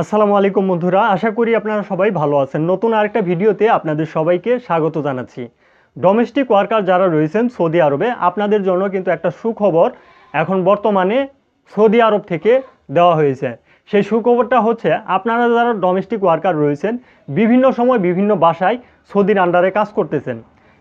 আসসালামু আলাইকুম বন্ধুরা, আশা করি আপনারা সবাই ভালো আছেন। নতুন আরেকটা ভিডিওতে আপনাদের সবাইকে স্বাগত জানাচ্ছি। ডোমেস্টিক ওয়ার্কার যারা রয়েছেন সৌদি আরবে, আপনাদের জন্য কিন্তু একটা সুখবর এখন বর্তমানে সৌদি আরব থেকে দেওয়া হয়েছে। সেই সুখবরটা হচ্ছে, আপনারা যারা ডোমেস্টিক ওয়ার্কার রয়েছেন, বিভিন্ন সময় বিভিন্ন বাসায় সৌদির আন্ডারে কাজ করতেছেন।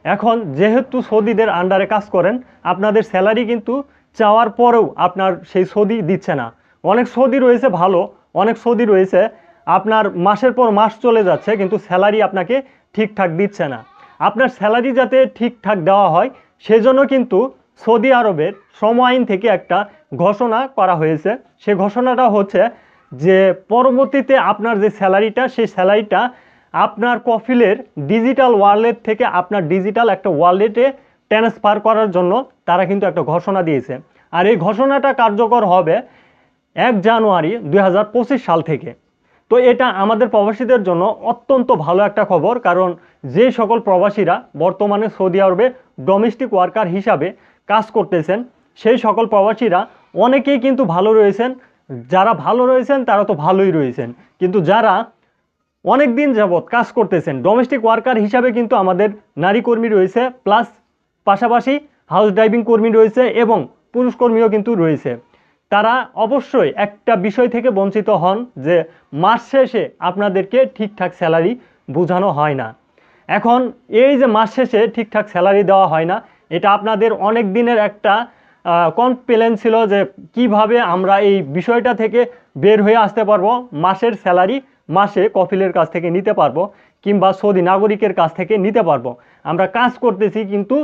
এখন যেহেতু সৌদিদের আন্ডারে কাজ করেন, আপনাদের স্যালারি কিন্তু চাওয়ার পরেও আপনার সেই সৌদি দিচ্ছে না। অনেক সৌদি রয়েছে ভালো অনেক সৌদি রয়েছে, আপনার মাসের পর মাস চলে যাচ্ছে, কিন্তু স্যালারি আপনাকে ঠিকঠাক দিচ্ছে না। আপনার স্যালারি যাতে ঠিকঠাক দেওয়া হয়, সেজন্য কিন্তু সৌদি আরবের শ্রম আইন থেকে একটা ঘোষণা করা হয়েছে। সে ঘোষণাটা হচ্ছে যে, পরবর্তীতে আপনার যে স্যালারিটা সেই স্যালারিটা আপনার কফিলের ডিজিটাল ওয়ালেট থেকে আপনার ডিজিটাল একটা ওয়ালেটে ট্রান্সফার করার জন্য তারা কিন্তু একটা ঘোষণা দিয়েছে। আর এই ঘোষণাটা কার্যকর হবে এক জানুয়ারি দু হাজার পঁচিশ সাল থেকে। তো এটা আমাদের প্রবাসীদের জন্য অত্যন্ত ভালো একটা খবর, কারণ যে সকল প্রবাসীরা বর্তমানে সৌদি আরবে ডোমেস্টিক ওয়ার্কার হিসাবে কাজ করতেছেন, সেই সকল প্রবাসীরা অনেকেই কিন্তু ভালো রয়েছেন। যারা ভালো রয়েছেন, তারা তো ভালোই রয়েছেন। কিন্তু যারা অনেক দিন যাবৎ কাজ করতেছেন ডোমেস্টিক ওয়ার্কার হিসাবে কিন্তু আমাদের নারী কর্মী রয়েছে প্লাস পাশাপাশি হাউস ড্রাইভিং কর্মী রয়েছে এবং পুরুষ কর্মীও কিন্তু রয়েছে। তারা অবশ্যই একটা বিষয় থেকে বঞ্চিত হন যে মাস শেষে আপনাদেরকে ঠিকঠাক স্যালারি বোঝানো হয় না। এখন এই যে মাস শেষে ঠিকঠাক স্যালারি দেওয়া হয় না, এটা আপনাদের অনেক দিনের একটা কমপ্লেন ছিল যে কীভাবে আমরা এই বিষয়টা থেকে বের হয়ে আসতে পারব, মাসের স্যালারি মাসে কফিলের কাছ থেকে নিতে পারব কিংবা সৌদি নাগরিকের কাছ থেকে নিতে পারব। আমরা কাজ করতেছি কিন্তু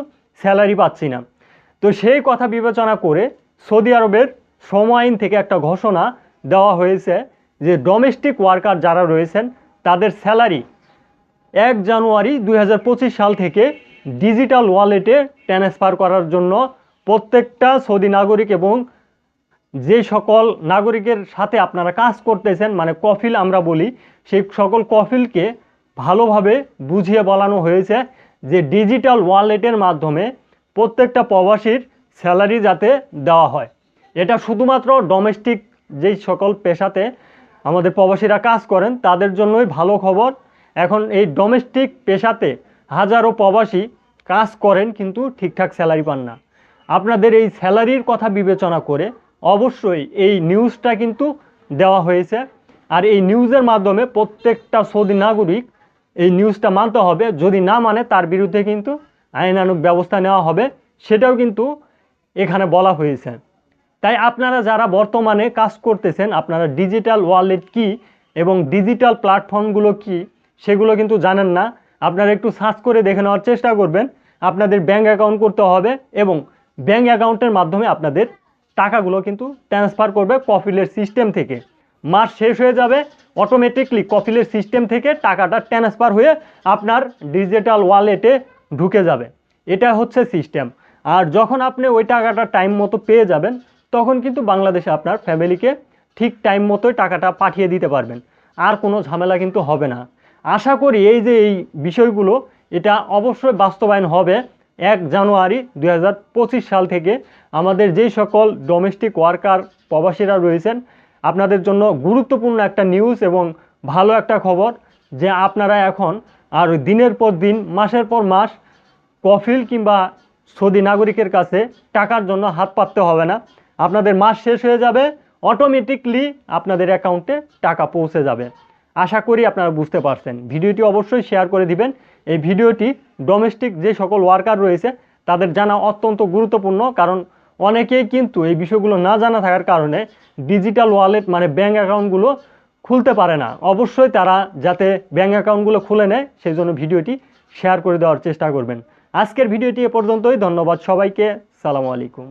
স্যালারি পাচ্ছি না। তো সেই কথা বিবেচনা করে সৌদি আরবের শ্রম আইন থেকে একটা ঘোষণা দেওয়া হয়েছে যে ডোমেস্টিক ওয়ার্কার যারা রয়েছেন, তাদের স্যালারি এক জানুয়ারি দু হাজার পঁচিশ সাল থেকে ডিজিটাল ওয়ালেটে ট্রান্সফার করার জন্য প্রত্যেকটা সৌদি নাগরিক এবং যে সকল নাগরিকের সাথে আপনারা কাজ করতেছেন মানে কফিল আমরা বলি, সেই সকল কফিলকে ভালোভাবে বুঝিয়ে বলানো হয়েছে যে ডিজিটাল ওয়ালেটের মাধ্যমে প্রত্যেকটা প্রবাসীর স্যালারি যাতে দেওয়া হয়। এটা শুধুমাত্র ডোমেস্টিক যেই সকল পেশাতে আমাদের প্রবাসীরা কাজ করেন, তাদের জন্যই ভালো খবর। এখন এই ডোমেস্টিক পেশাতে হাজারো প্রবাসী কাজ করেন কিন্তু ঠিকঠাক স্যালারি পান না। আপনাদের এই স্যালারির কথা বিবেচনা করে অবশ্যই এই নিউজটা কিন্তু দেওয়া হয়েছে। আর এই নিউজের মাধ্যমে প্রত্যেকটা সৌদি নাগরিক এই নিউজটা মানতে হবে। যদি না মানে তার বিরুদ্ধে কিন্তু আইনানুক ব্যবস্থা নেওয়া হবে, সেটাও কিন্তু এখানে বলা হয়েছে। তাই আপনারা যারা বর্তমানে কাজ করতেছেন, আপনারা ডিজিটাল ওয়ালেট কি এবং ডিজিটাল প্ল্যাটফর্মগুলো কি, সেগুলো কিন্তু জানেন না। আপনারা একটু সার্চ করে দেখে নেওয়ার চেষ্টা করবেন। আপনাদের ব্যাঙ্ক অ্যাকাউন্ট করতে হবে এবং ব্যাঙ্ক অ্যাকাউন্টের মাধ্যমে আপনাদের টাকাগুলো কিন্তু ট্রান্সফার করবে কফিলের সিস্টেম থেকে। মাস শেষ হয়ে যাবে অটোমেটিকলি কফিলের সিস্টেম থেকে টাকাটা ট্রান্সফার হয়ে আপনার ডিজিটাল ওয়ালেটে ঢুকে যাবে। এটা হচ্ছে সিস্টেম আর যখন আপনি ওই টাকাটা টাইম মতো পেয়ে যাবেন তখন কিন্তু বাংলাদেশে আপনার ফ্যামিলিকে ঠিক টাইম মতোই টাকাটা পাঠিয়ে দিতে পারবেন। আর কোনো ঝামেলা কিন্তু হবে না। আশা করি এই যে এই বিষয়গুলো, এটা অবশ্যই বাস্তবায়ন হবে এক জানুয়ারি দু হাজার পঁচিশ সাল থেকে। আমাদের যেই সকল ডোমেস্টিক ওয়ার্কার প্রবাসীরা রয়েছেন, আপনাদের জন্য গুরুত্বপূর্ণ একটা নিউজ এবং ভালো একটা খবর যে আপনারা এখন আর দিনের পর দিন, মাসের পর মাস কফিল কিংবা সৌদি নাগরিকের কাছে টাকার জন্য হাত পাততে হবে না। আপনাদের মাস শেষ হয়ে যাবে অটোমেটিকলি আপনাদের অ্যাকাউন্টে টাকা পৌঁছে যাবে। আশা করি আপনারা বুঝতে পারছেন। ভিডিওটি অবশ্যই শেয়ার করে দিবেন। এই ভিডিওটি ডোমেস্টিক যে সকল ওয়ার্কার রয়েছে, তাদের জানা অত্যন্ত গুরুত্বপূর্ণ, কারণ অনেকেই কিন্তু এই বিষয়গুলো না জানা থাকার কারণে ডিজিটাল ওয়ালেট মানে ব্যাঙ্ক অ্যাকাউন্টগুলো খুলতে পারে না। অবশ্যই তারা যাতে ব্যাঙ্ক অ্যাকাউন্টগুলো খুলে নেয়, সেই জন্য ভিডিওটি শেয়ার করে দেওয়ার চেষ্টা করবেন। আজকের ভিডিওটি এ পর্যন্তই। ধন্যবাদ সবাইকে। সালামু আলাইকুম।